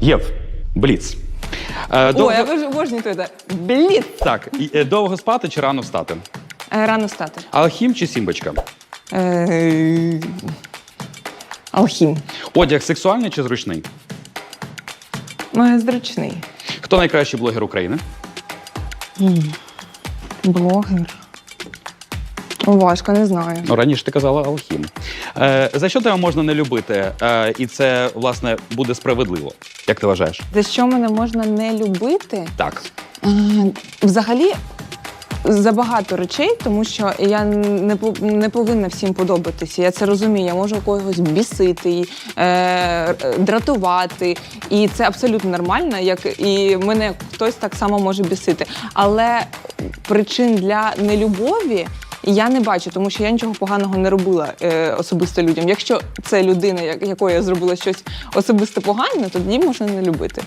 Єв, бліц. Е, О, довго... я вже обожнюю це. Блін. Так, і, е, довго спати чи рано встати? Е, Рано стати. Алхім чи сімбочка? Е, Алхім. Одяг сексуальний чи зручний? Е, Зручний. Хто найкращий блогер України? Блогер. Важко, не знаю. Ну, раніше ти казала Алхім. Е, за що тебе можна не любити? Е, і це, власне, буде справедливо. Як ти вважаєш? За що мене можна не любити? Так. Е, Взагалі. Забагато речей, тому що я не пов- не повинна всім подобатися. Я це розумію. Я можу когось бісити, е, дратувати, і це абсолютно нормально, як і мене хтось так само може бісити. Але причин для нелюбові я не бачу, тому що я нічого поганого не робила е, особисто людям. Якщо це людина, якою я зробила щось особисто погане, тоді можна не любити.